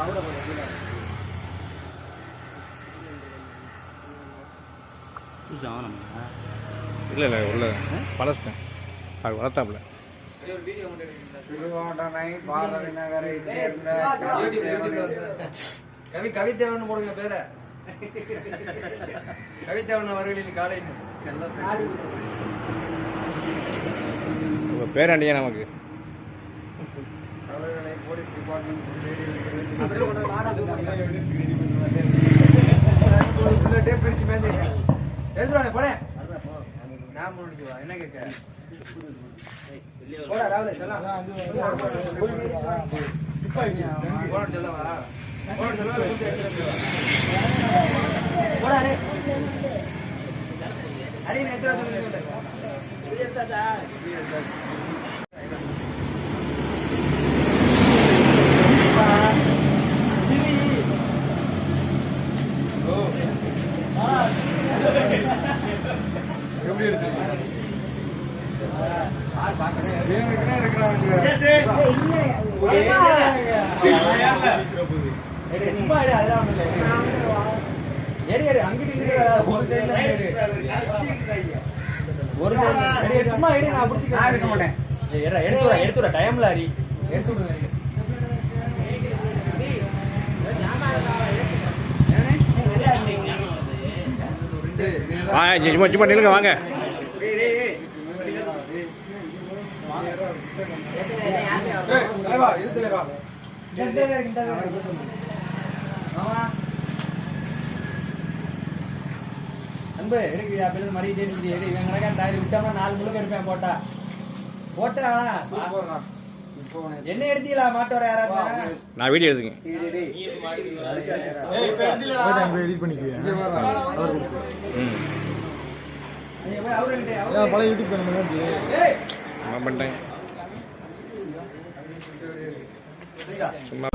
இல்லை இல்லை உள்ள பழசிட்டேன். அது வளர்த்தாப்புல. திருவாண்டனை பாரதி நகரை சேர்ந்த கவி கவிதேவன் போடுங்க பேர கவிதேவன் அவர்களின் காலை உங்கள் பேராண்டியா நமக்கு போலீஸ் டிபார்ட்மெண்ட் எழுதுறானே போறேன் நான் என்ன கேட்க போடா ராவலே போடா ரே அரே சொல்லுங்க ஒரு சும்மா எடு நான் பிடிச்சிக்கிறேன். எடுக்க மாட்டேன். எடுத்துற டைம்ல அரி எடுத்து விடுங்க ஆ சும்மா சும்மா நில்லுங்க வாங்க அன்பு எடுக்கு அப்படி மறிக்கிட்டே நிற்கிது எடு இவன் கணக்கா டயர் விட்டோம்னா நாலு முழுக்க எடுப்பேன் போட்டா போட்டா என்ன எடுத்தீங்களா? மாட்டோட யாராவது? நான் வீடியோ எடுத்துங்க பழைய யூடியூப் பண்ணிட்டேன். சும்மா